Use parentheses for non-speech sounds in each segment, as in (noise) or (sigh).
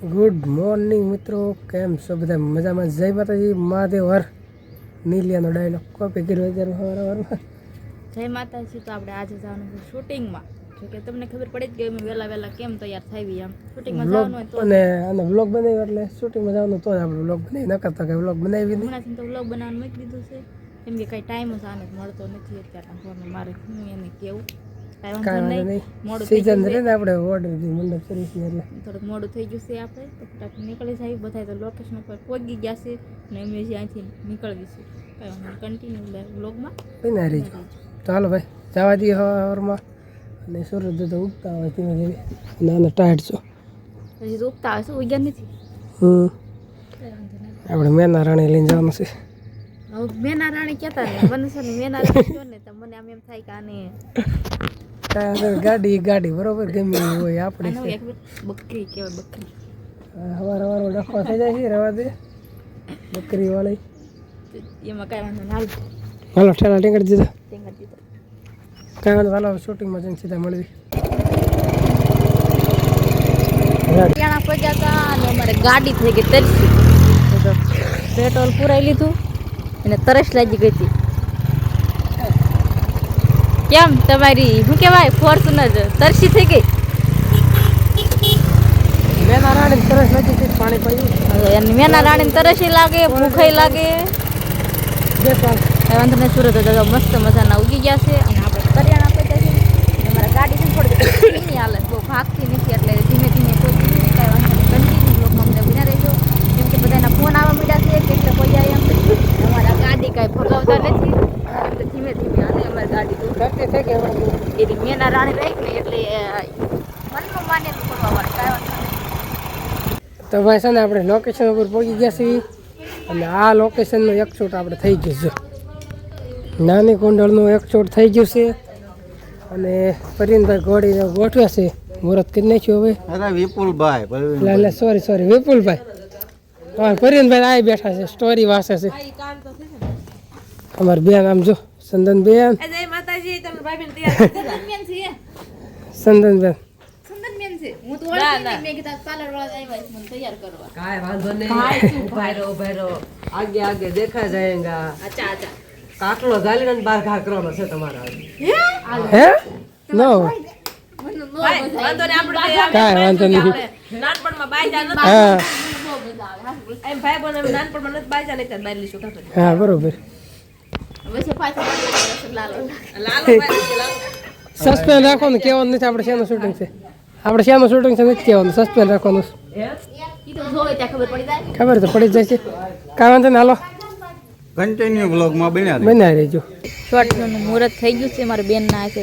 Good morning મિત્રો. કેમ છો બધા? મજામાં? જય માતાજી. મહાદેવ હર નીલિયાનો ડાયલોગ કોપી કર્યો અત્યારે સવારે જય માતાજી. તો આપણે આજે જવાનું છે શૂટિંગમાં કે તમને ખબર પડી જ ગઈ અમે વહેલા વહેલા કેમ તૈયાર થઈ આમ શૂટિંગમાં જવાનું હોય તો અને આનો વ્લોગ બનાવ્યો એટલે શૂટિંગમાં જવાનું તો જ આપણે વ્લોગ બનાવી ન કરતા કે વ્લોગ બનાવી હમણાંથી તો વ્લોગ બનાવવાનું મૂકી દીધું છે. કેમ કે કાંઈ ટાઈમ જ આને મળતો નથી અત્યારે મારે હું એને કેવું. સિઝન ગયું ને આપણે ઓર્ડર મંડપ સર્વિસની એટલે. છે. થોડુંક મોડું થઈ ગયું છે આપણે. તો ફટાફટ નીકળી જાય. બધા તો લોકેશન ઉપર પહોંચી ગયા છે. અને અમે જ્યાંથી નીકળવી છે. કન્ટિન્યુ વ્લોગમાં બના રહીજો. ચાલો ભાઈ જવા દઈએ હવારમાં. અને સૂરજ તો ઉગતા હોય ધીમે ધીમે. નાના ટાયર્ડ છો. પછી તો ઉગતા હોય છે. ઉગ્યા નથી. હમ. આપણે મેના રાણી લઈને જવાનું છે. મેના રાણી કહેતા ને મને છે ને મેના રાણી ને તો મને આમ એમ થાય કે આને કાંઈ ગાડી ગાડી બરોબર ગમે એવી હોય આપણી બકરી કહેવાય બકરી. હવાર હવાર ડખવા થઈ જાય છે રવા દે. બકરી વાળી એમાં કાંઈ વાંધો ના હાલ. હાલો ઠેલા ટીંગડી દીધા. કાંઈ વાંધો હાલો શૂટિંગમાં જઈને સીધા મળવી હરિયાણા પહોંચ્યા હતા અને અમારે ગાડી થઈ ગઈ તરસી. પેટ્રોલ પુરાઈ લીધું અને તરસ લાગી ગઈ હતી. કેમ તમારી શું કહેવાય ફોર્ચ્યુનર તરસી થઈ ગઈ. મેના રાણી તરસ નથી પાણી પાયું. મેના રાણીને તરસી લાગે ભૂખાઈ લાગે. વાંધો નહીં સુરત દાદા મસ્ત મજાના ઉગી ગયા છે. અને આપણે કરિયાણા પહોંચ્યા છે અમારા ગાડી છે થોડી ધીમી બહુ ભાગતી નથી એટલે ધીમે ધીમે કાંઈ વાંધો નહીં કન્ટિન્યુ બ્લોકમાં અમને વિના રહેજો. કેમ કે બધાના ફોન આવવા મળ્યા છે કેટલે કોઈ એમ. અમારા ગાડી કાંઈ ભગાવતા નથી. એટલે ધીમે ધીમે હાલે અમારી ગાડી તો. ઘરથી થઈ ગઈ. એની મેના રાણી રહી ને એટલે મનનું માને કરવા વાળે તો ભાઈ છે ને આપણે લોકેશન ઉપર પહોંચી ગયા છીએ. અને આ લોકેશનનું એક શૂટ આપણે થઈ ગયું છે. નાની કુંડળનું એક શૂટ થઈ ગયું છે. અને પરીનભાઈ ઘોડીને ગોઠવ્યા છે. મુહૂર્ત કરી નાખ્યું હવે. અરે વિપુલભાઈ એટલે સોરી સોરી વિપુલભાઈ. હા પરીનભાઈ આવી બેઠા છે સ્ટોરી વાસે છે. અમારી બેન આમ જો. સંદન બેન સંદન બેન સુંદરબેન છે. હું તો ઓળખી મેં કીધું પાર્લર વાળા આવ્યા મને તૈયાર કરવા. કાંઈ વાંધો નહીં. ભૈરો ભૈરો આગે આગે દેખા જાયેગા. અચ્છા અચ્છા. કાટલો ઘા કરવાનો છે તમારા હે? નો. કાંઈ વાંધો નહીં. નાનપણમાં બાઈ હા. એમ ભાઈ બોને નાનપણમાં નથી બાય જા નહીં ત્યારે બાઈ હા બરોબર. વચ્ચે પાછળ ને કેવાનું નથી આપણે શેનું શૂટિંગ છે? આપણે શેનું શૂટિંગ છે નથી કહેવાનું સસ્પેન્ડ રાખવાનું. ખબર પડી જાય. ખબર તો પડી જાય છે. કાંઈ વાંધો ને હાલો. કન્ટિન્યુ બ્લોગમાં બન્યા બન્યા રહેજો. શોર્ટનું મુહૂર્ત થઈ ગયું છે મારા બેન ના છે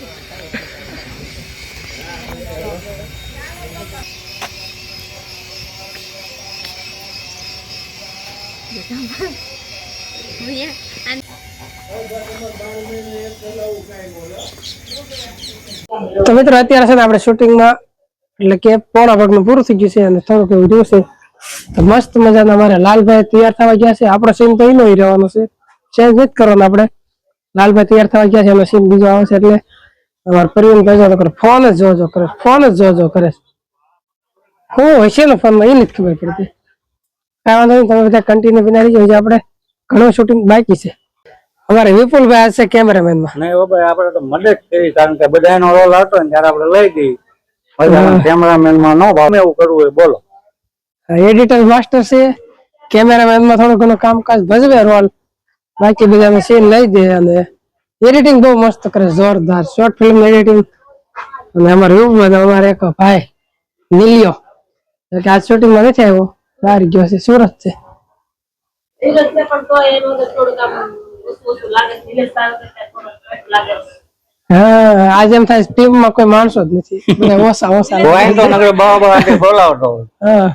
તો મિત્રો, અત્યારે છે ને આપણે શૂટિંગમાં એટલે કે પોણા ભાગનું પૂરું થઈ ગયું છે અને થોડુંક એવું રહ્યું છે. તો મસ્ત મજાના અમારે લાલભાઈ તૈયાર થવા ગયા છે. આપણો સીન તો એનો રહેવાનો છે. ચેન્જ નથી કરવાનો આપણે. લાલભાઈ તૈયાર થવા ગયા છે, એનો સીન બીજો આવે છે, એટલે અમારા પરિવાર કહેજો તો કરે, ફોન જ જોજો કરે, ફોન જ જોજો કરે. હું હોય છે ને ફોનમાં એ નથી ખબર પડતી. કાંઈ વાંધો નહીં તમે બધા કન્ટિન્યુ બનાવી જાય આપણે ઘણું શૂટિંગ બાકી છે. અમારે વિપુલભાઈ હશે છે કેમેરામેનમાં. નહીં ભાઈ આપણે તો મદદ કરી કારણ કે બધા એનો રોલ હતો ને ત્યારે આપણે લઈ ગઈ. કેમેરામેનમાં નો ભાવ. એવું કરવું હોય બોલો. એડિટર માસ્ટર છે. કેમેરામેનમાં થોડું ઘણું કામકાજ ભજવે રોલ. બાકી બધા સીન લઈ દે અને એડિટિંગ બહુ મસ્ત કરે જોરદાર. શોર્ટ ફિલ્મ એડિટિંગ અને અમારે એવું બધું અમારે એક ભાઈ નીલિયો એટલે આ આજ શૂટિંગ નથી આવ્યો. બહાર ગયો છે સુરત છે પણ તો એનું થોડુંક આમ હા આજે એમ થાય ટીમમાં કોઈ માણસો જ નથી ઓછા ઓછા હોય તો નકર બહુ બહુ બોલાવતો હા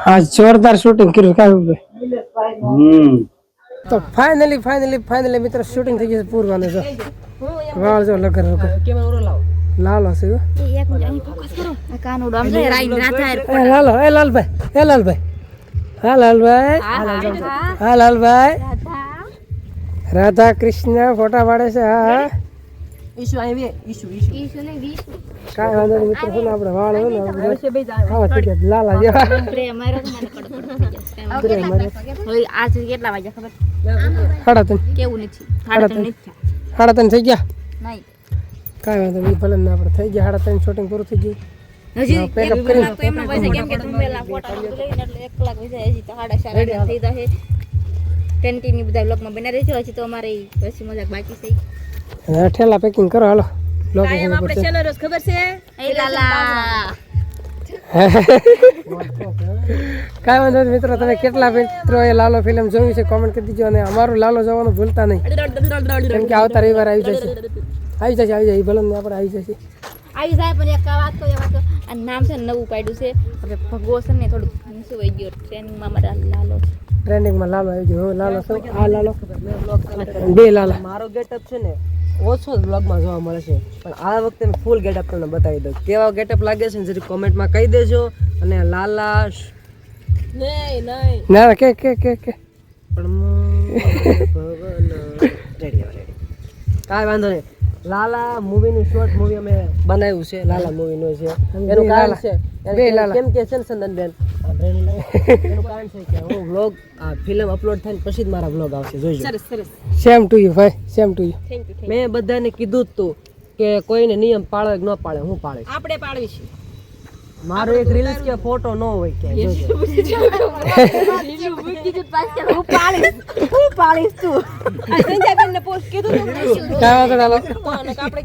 હા જોરદાર શૂટિંગ કર્યું ભાઈ હમ તો ફાઇનલી ફાઇનલી ફાઇનલી મિત્રો શૂટિંગ થઈ ગયું છે પૂરવાનું જો વાળ જો લગર લગર કેમ ઓરો લાવો. લાલો છે એ એક મિનિટ અહીં ફોકસ કરો. આ કાનુડો આમ રાઈ ના થાય. એ લાલો એ લાલભાઈ એ લાલભાઈ. હા લાલભાઈ. રાધા હા લાલભાઈ. રાધા. રાધા કૃષ્ણ ફોટા પાડે છે હા. હા ઈશુ બે ઈશુ ઈશુ. ને વીસુ. કાંઈ વાંધો નહીં મિત્રો શું આપણે વાળ હોય ને છે બે જાય આવા. થઈ લાલા જેવા. પ્રેમ મારો મને કડકડ થઈ જશે આજ કેટલા વાગ્યા ખબર? સાડા ત્રણ. કેવું નથી? સાડા ત્રણ સાડા ત્રણ થઈ ગયા? નહીં. કાંઈ વાંધો નહીં ભલે ના આપણે થઈ ગયા સાડા ત્રણ શૂટિંગ પૂરું થઈ ગયું. હજી pack કરી. કલાક એમનો હોય કેમ કે તમે પેલા ફોટા લઈને એટલે એક કલાક હોય હજી તો સાડા ચાર થઈ જશે. કન્ટિન્યુ બધા બ્લોગમાં બના હજી તો અમારે પછી મજાક બાકી છે. ઠેલા પેકિંગ કરો હાલો. ખબર છે? એ લાલા. કાંઈ વાંધો નહીં મિત્રો તમે કેટલા મિત્રો એ લાલો ફિલ્મ જોયું છે કોમેન્ટ કરી દીજો અને અમારું લાલો જોવાનું ભૂલતા નહીં. કેમ કે આવતા રવિવાર આવી જશે. આવી જશે આવી જાય ભલે ને આપણે આવી જશે. આવી જાય પણ એક વાત તો એવા તો આ નામ છે ને નવું પાડ્યું છે. હવે ભગવો છે ને થોડું શું વહી ગયો. ટ્રેનિંગમાં મારા લાલો છે. ટ્રેન્ડિંગમાં લાલો આવી ગયો. લાલો શું આ લાલો? બે લાલા. મારો ગેટઅપ છે ને ઓછો જ બ્લોગમાં જોવા મળે છે. પણ આ વખતે મેં ફૂલ ગેટઅપ તમને બતાવી દઉં. કેવા ગેટઅપ લાગે છે ને જરી કોમેન્ટમાં કહી દેજો. અને લાલા નહીં નહીં. ના કે કે કે કે. પણ રેડી રેડી કાંઈ વાંધો નહીં. લાલા મૂવીનું શોર્ટ મૂવી અમે બનાવ્યું છે લાલા મૂવીનું છે. એનું કારણ છે. કેમ કે છે ને ચંદનબેન એનું કારણ છે કે હું વ્લોગ ફિલ્મ અપલોડ થાય ને પછી જ મારા વ્લોગ આવશે જોઈજો સેમ ટુ યુ ભાઈ. સેમ ટુ યુ મેં બધાને કીધું જ તું કે કોઈને નિયમ પાળે કે ન પાળે હું પાળે આપણે પાડવીશું મારો એક રીલ્સ કે ફોટો ન હોય કે જોજો. (laughs) હું પાડીશ તું ના લો. આપણે